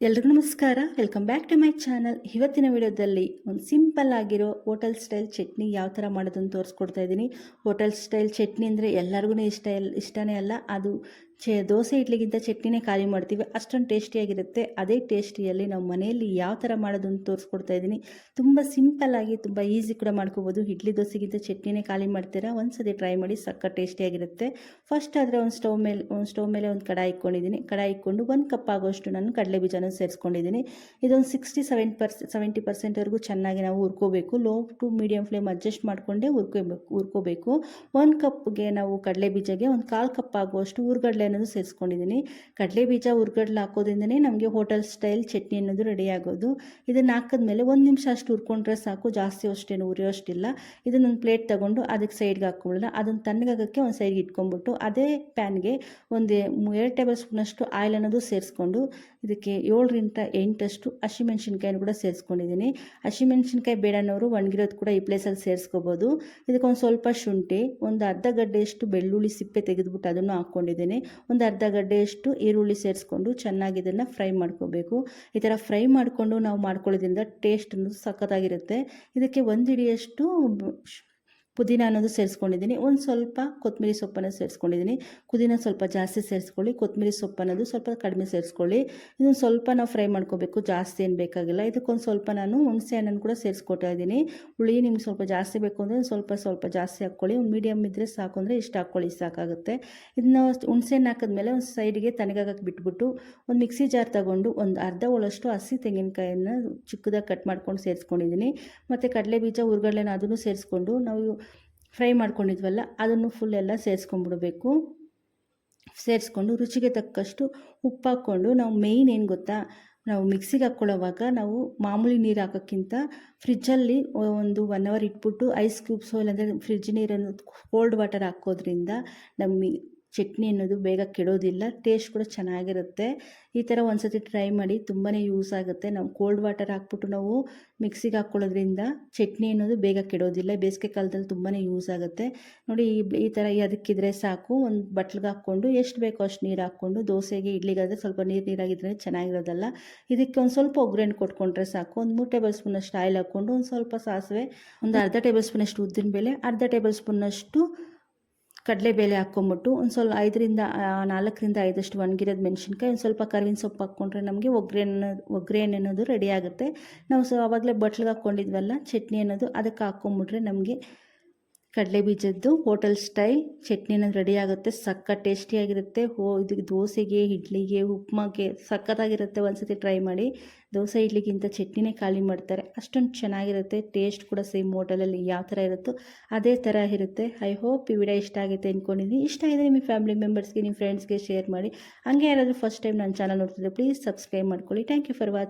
ಎಲ್ರಿಗೂ ನಮಸ್ಕಾರ. Welcome back to my channel ಇವತ್ತಿನ ವಿಡಿಯೋದಲ್ಲಿ ಒಂದು ಸಿಂಪಲ್ ಆಗಿರೋ ಹೋಟೆಲ್ ಸ್ಟೈಲ್ ಚಟ್ನಿ ಯಾವ ಥರ ಮಾಡೋದನ್ನು ತೋರಿಸ್ಕೊಡ್ತಾ ಇದ್ದೀನಿ. ಹೋಟೆಲ್ ಸ್ಟೈಲ್ ಚಟ್ನಿ ಅಂದರೆ ಎಲ್ಲರಿಗೂ ಇಷ್ಟ ಇಷ್ಟನೇ ಅಲ್ಲ. ಅದು ಚೆ ದೋಸೆ ಇಡ್ಲಿಗಿಂತ ಚಟ್ನಿನೇ ಖಾಲಿ ಮಾಡ್ತೀವಿ. ಅಷ್ಟೊಂದು ಟೇಸ್ಟಿಯಾಗಿರುತ್ತೆ ಅದೇ ಟೇಸ್ಟಿಯಲ್ಲಿ ನಾವು ಮನೆಯಲ್ಲಿ ಯಾವ ಥರ ಮಾಡೋದು ಅಂತ ತೋರಿಸ್ಕೊಡ್ತಾ ಇದ್ದೀನಿ. ತುಂಬ ಸಿಂಪಲ್ಲಾಗಿ ತುಂಬ ಈಸಿ ಕೂಡ ಮಾಡ್ಕೋಬೋದು. ಇಡ್ಲಿ ದೋಸೆಗಿಂತ ಚಟ್ನಿನೇ ಖಾಲಿ ಮಾಡ್ತೀರಾ? ಒಂದ್ಸತಿ ಟ್ರೈ ಮಾಡಿ ಸಕ್ಕ ಟೇಸ್ಟಿಯಾಗಿರುತ್ತೆ ಫಸ್ಟ್ ಆದರೆ ಒಂದು ಸ್ಟವ್ ಮೇಲೆ, ಒಂದು ಸ್ಟವ್ ಮೇಲೆ ಒಂದು ಕಡಾಯಿ ಇಟ್ಕೊಂಡಿದ್ದೀನಿ. ಕಡಾಯಿ ಇಟ್ಕೊಂಡು ಒಂದು ಕಪ್ ಆಗೋಷ್ಟು ನಾನು ಕಡಲೆ ಬೀಜನ ಸೇರಿಸ್ಕೊಂಡಿದ್ದೀನಿ. ಇದೊಂದು ಸಿಕ್ಸ್ಟಿ ಸೆವೆನ್ ಪರ್ಸೆ ಸೆವೆಂಟಿ ಪರ್ಸೆಂಟ್ವರೆಗೂ ಚೆನ್ನಾಗಿ ನಾವು ಹುರ್ಕೋಬೇಕು. Low to medium flame adjust ಮಾಡಿಕೊಂಡೇ ಹುರ್ಕೋಬೇಕು. ಹುರ್ಕೋಬೇಕು ಒಂದು ಕಪ್ಗೆ ನಾವು ಕಡಲೆ ಬೀಜಗೆ ಒಂದು ಕಾಲು ಕಪ್ ಆಗುವಷ್ಟು ಹುರ್ಗಡ್ಲೆ ಅನ್ನೋದು ಸೇರಿಸ್ಕೊಂಡಿದ್ದೀನಿ. ಕಡಲೆ ಬೀಜ ಹುರ್ಗಡ್ಲೆ ಹಾಕೋದ್ರಿಂದನೇ ನಮಗೆ ಹೋಟೆಲ್ ಸ್ಟೈಲ್ ಚಟ್ನಿ ಅನ್ನೋದು ರೆಡಿ ಆಗೋದು. ಇದನ್ನು ಹಾಕಿದ್ಮೇಲೆ ಒಂದು ನಿಮಿಷ ಅಷ್ಟು ಹುರ್ಕೊಂಡ್ರೆ ಸಾಕು. ಜಾಸ್ತಿ ಅಷ್ಟೇನು ಉರಿಯೋಷ್ಟಿಲ್ಲ ಇದನ್ನೊಂದು ಪ್ಲೇಟ್ ತಗೊಂಡು ಅದಕ್ಕೆ ಸೈಡ್ಗೆ ಹಾಕ್ಕೊಳ್ಳೋಣ ಅದನ್ನು ತಣ್ಣಗಾಗಕ್ಕೆ ಒಂದು ಸೈಡ್ಗೆ ಇಟ್ಕೊಂಡ್ಬಿಟ್ಟು ಅದೇ ಪ್ಯಾನ್ಗೆ ಒಂದು ಎರಡು ಟೇಬಲ್ ಸ್ಪೂನಷ್ಟು ಆಯಿಲ್ ಅನ್ನೋದು ಸೇರಿಸ್ಕೊಂಡು ಇದಕ್ಕೆ ಏಳರಿಂದ ಎಂಟಷ್ಟು ಹಸಿಮೆಣ್ಸಿನ್ಕಾಯಿನ ಕೂಡ ಸೇರಿಸ್ಕೊಂಡಿದ್ದೀನಿ. ಹಸಿಮೆಣ್ಸಿನ್ಕಾಯಿ ಬೇಡನವರು ಒಣಗಿರೋದು ಕೂಡ ಈ ಪ್ಲೇಸಲ್ಲಿ ಸೇರಿಸ್ಕೋಬೋದು. ಇದಕ್ಕೊಂದು ಸ್ವಲ್ಪ ಶುಂಠಿ, ಒಂದು ಅರ್ಧ ಗಡ್ಡೆಯಷ್ಟು ಬೆಳ್ಳುಳ್ಳಿ ಸಿಪ್ಪೆ ತೆಗೆದುಬಿಟ್ಟು ಅದನ್ನು ಹಾಕ್ಕೊಂಡಿದ್ದೀನಿ ಒಂದು ಅರ್ಧ ಗಡ್ಡೆಯಷ್ಟು ಈರುಳ್ಳಿ ಸೇರಿಸ್ಕೊಂಡು ಚೆನ್ನಾಗಿ ಇದನ್ನು ಫ್ರೈ ಮಾಡ್ಕೋಬೇಕು. ಈ ಥರ ಫ್ರೈ ಮಾಡಿಕೊಂಡು ನಾವು ಮಾಡ್ಕೊಳ್ಳೋದ್ರಿಂದ ಟೇಸ್ಟ್ ಅನ್ನೋದು ಸಖತ್ತಾಗಿರುತ್ತೆ. ಇದಕ್ಕೆ ಒಂದು ಹಿಡಿಯಷ್ಟು ಪುದೀನ ಅನ್ನೋದು ಸೇರಿಸ್ಕೊಂಡಿದ್ದೀನಿ. ಒಂದು ಸ್ವಲ್ಪ ಕೊತ್ತಂಬರಿ ಸೊಪ್ಪನ್ನು ಸೇರಿಸ್ಕೊಂಡಿದ್ದೀನಿ. ಪುದೀನ ಸ್ವಲ್ಪ ಜಾಸ್ತಿ ಸೇರಿಸ್ಕೊಳ್ಳಿ. ಕೊತ್ತಂಬರಿ ಸೊಪ್ಪು ಅನ್ನೋದು ಸ್ವಲ್ಪ ಕಡಿಮೆ ಸೇರಿಸ್ಕೊಳ್ಳಿ. ಇದನ್ನು ಸ್ವಲ್ಪ ನಾವು ಫ್ರೈ ಮಾಡ್ಕೋಬೇಕು. ಜಾಸ್ತಿ ಏನು ಬೇಕಾಗಿಲ್ಲ. ಇದಕ್ಕೊಂದು ಸ್ವಲ್ಪ ನಾನು ಹುಣಸೆ ಹಣ್ಣನ್ನು ಕೂಡ ಸೇರಿಸ್ಕೊಳ್ತಾ ಇದ್ದೀನಿ. ಹುಳಿ ನಿಮ್ಗೆ ಸ್ವಲ್ಪ ಜಾಸ್ತಿ ಬೇಕು ಅಂದರೆ ಸ್ವಲ್ಪ ಸ್ವಲ್ಪ ಜಾಸ್ತಿ ಹಾಕ್ಕೊಳ್ಳಿ. ಒಂದು ಮೀಡಿಯಮ್ ಇದ್ದರೆ ಸಾಕು ಅಂದರೆ ಇಷ್ಟು ಹಾಕ್ಕೊಳ್ಳಿ. ಸಾಕಾಗುತ್ತೆ. ಇದನ್ನ ಹುಣಸೆ ಹಣ್ಣು ಹಾಕಿದ್ಮೇಲೆ ಒಂದು ಸೈಡಿಗೆ ತನಗಾಗಕ್ಕೆ ಬಿಟ್ಬಿಟ್ಟು ಒಂದು ಮಿಕ್ಸಿ ಜಾರ್ ತಗೊಂಡು ಒಂದು ಅರ್ಧ ಒಳಷ್ಟು ಹಸಿ ತೆಂಗಿನಕಾಯನ್ನು ಚಿಕ್ಕದಾಗಿ ಕಟ್ ಮಾಡ್ಕೊಂಡು ಸೇರಿಸ್ಕೊಂಡಿದ್ದೀನಿ. ಮತ್ತು ಕಡಲೆ ಬೀಜ ಹುರ್ಗಡ್ಲೆನ ಅದನ್ನು ಸೇರಿಸ್ಕೊಂಡು ನಾವು ಫ್ರೈ ಮಾಡ್ಕೊಂಡಿದ್ವಲ್ಲ, ಅದನ್ನು ಫುಲ್ ಎಲ್ಲ ಸೇರಿಸ್ಕೊಂಡ್ಬಿಡ್ಬೇಕು. ಸೇರಿಸ್ಕೊಂಡು ರುಚಿಗೆ ತಕ್ಕಷ್ಟು ಉಪ್ಪು ಹಾಕ್ಕೊಂಡು, ನಾವು ಮೇಯ್ನ್ ಏನು ಗೊತ್ತಾ, ನಾವು ಮಿಕ್ಸಿಗೆ ಹಾಕ್ಕೊಳ್ಳೋವಾಗ ನಾವು ಮಾಮೂಲಿ ನೀರು ಹಾಕೋಕ್ಕಿಂತ ಫ್ರಿಜ್ಜಲ್ಲಿ ಒಂದು ಒನ್ ಅವರ್ ಇಟ್ಬಿಟ್ಟು ಐಸ್ ಕ್ಯೂಬ್ಸು ಇಲ್ಲಾಂದರೆ ಫ್ರಿಜ್ ನೀರನ್ನು ಕೋಲ್ಡ್ ವಾಟರ್ ಹಾಕೋದ್ರಿಂದ ನಮ್ಮ ಚಟ್ನಿ ಅನ್ನೋದು ಬೇಗ ಕೆಡೋದಿಲ್ಲ ಟೇಸ್ಟ್ ಕೂಡ ಚೆನ್ನಾಗಿರುತ್ತೆ. ಈ ಥರ ಒಂದ್ಸತಿ ಟ್ರೈ ಮಾಡಿ ತುಂಬಾ ಯೂಸ್ ಆಗುತ್ತೆ. ನಾವು ಕೋಲ್ಡ್ ವಾಟರ್ ಹಾಕ್ಬಿಟ್ಟು ನಾವು ಮಿಕ್ಸಿಗೆ ಹಾಕ್ಕೊಳ್ಳೋದ್ರಿಂದ ಚಟ್ನಿ ಅನ್ನೋದು ಬೇಗ ಕೆಡೋದಿಲ್ಲ, ಬೇಸಿಗೆ ಕಾಲದಲ್ಲಿ ತುಂಬಾ ಯೂಸ್ ಆಗುತ್ತೆ. ನೋಡಿ ಈ ಈ ಥರ ಅದಕ್ಕಿದ್ರೆ ಸಾಕು, ಒಂದು ಬಟ್ಲಿಗೆ ಹಾಕ್ಕೊಂಡು ಎಷ್ಟು ಬೇಕೋ ಅಷ್ಟು ನೀರು ಹಾಕ್ಕೊಂಡು ದೋಸೆಗೆ, ಇಡ್ಲಿಗಾದರೆ ಸ್ವಲ್ಪ ನೀರು ನೀರಾಗಿದ್ರೆ ಚೆನ್ನಾಗಿರೋದಲ್ಲ. ಇದಕ್ಕೆ ಒಂದು ಸ್ವಲ್ಪ ಒಗ್ಗರಣೆ ಕೊಟ್ಕೊಂಡ್ರೆ ಸಾಕು, ಒಂದು ಮೂರು ಟೇಬಲ್ ಸ್ಪೂನಷ್ಟು ಆಯಿಲ್ ಹಾಕ್ಕೊಂಡು ಒಂದು ಸ್ವಲ್ಪ ಸಾಸಿವೆ, ಒಂದು ಅರ್ಧ ಟೇಬಲ್ ಸ್ಪೂನಷ್ಟು ಉದ್ದಿನ ಬೇಳೆ, ಅರ್ಧ ಟೇಬಲ್ ಸ್ಪೂನಷ್ಟು ಕಡಲೆಬೇಳೆ ಹಾಕ್ಕೊಂಬಿಟ್ಟು ಒಂದು ಸ್ವಲ್ಪ ಐದರಿಂದ ನಾಲ್ಕರಿಂದ ಐದಷ್ಟು ಒಣಗಿರೋದು ಮೆಣಸಿನ್ಕಾಯಿ ಒಂದು ಸ್ವಲ್ಪ ಕರಿವಿನ ಸೊಪ್ಪು ಹಾಕ್ಕೊಂಡ್ರೆ ನಮಗೆ ಒಗ್ಗರಣೆ ಒಗ್ಗರಣೆ ಅನ್ನೋದು ರೆಡಿ ಆಗುತ್ತೆ. ನಾವು ಸೊ ಆವಾಗಲೇ ಬಟ್ಲಿಗೆ ಹಾಕ್ಕೊಂಡಿದ್ವಲ್ಲ ಚಟ್ನಿ ಅನ್ನೋದು ಅದಕ್ಕೆ ಹಾಕ್ಕೊಂಬಿಟ್ರೆ ನಮಗೆ ಕಡಲೆ ಬೀಜದ್ದು ಹೋಟೆಲ್ ಸ್ಟೈಲ್. ಚಟ್ನಿ ಅನ್ನೋದು ರೆಡಿ ಆಗುತ್ತೆ ಸಕ್ಕ ಟೇಸ್ಟಿಯಾಗಿರುತ್ತೆ. ಹೋ, ಇದು ದೋಸೆಗೆ, ಇಡ್ಲಿಗೆ, ಉಪ್ಮಾಗೆ ಸಖತ್ತಾಗಿರುತ್ತೆ ಒಂದ್ಸತಿ ಟ್ರೈ ಮಾಡಿ. ದೋಸೆ, ಇಡ್ಲಿಗಿಂತ ಚಟ್ನಿನೇ ಖಾಲಿ ಮಾಡ್ತಾರೆ. ಅಷ್ಟೊಂದು ಚೆನ್ನಾಗಿರುತ್ತೆ, ಟೇಸ್ಟ್ ಕೂಡ ಸೇಮ್ ಹೋಟೆಲಲ್ಲಿ ಯಾವ ಥರ ಇರುತ್ತೋ ಅದೇ ಥರ ಇರುತ್ತೆ. ಐ ಹೋಪ್ ಈ ವಿಡಿಯೋ ಇಷ್ಟ ಆಗುತ್ತೆ ಅಂದ್ಕೊಂಡಿದ್ದೀನಿ ಇಷ್ಟ ಆಗಿದೆ ನಿಮ್ಮ ಫ್ಯಾಮಿಲಿ ಮೆಂಬರ್ಸ್ಗೆ, ನಿಮ್ಮ ಫ್ರೆಂಡ್ಸ್ಗೆ ಶೇರ್ ಮಾಡಿ. ಹಂಗೆ ಯಾರಾದರೂ ಫಸ್ಟ್ ಟೈಮ್ ನನ್ನ ಚಾನಲ್ ನೋಡ್ತಿದ್ರೆ ಪ್ಲೀಸ್ ಸಬ್ಸ್ಕ್ರೈಬ್ ಮಾಡ್ಕೊಳ್ಳಿ. Thank you for watching.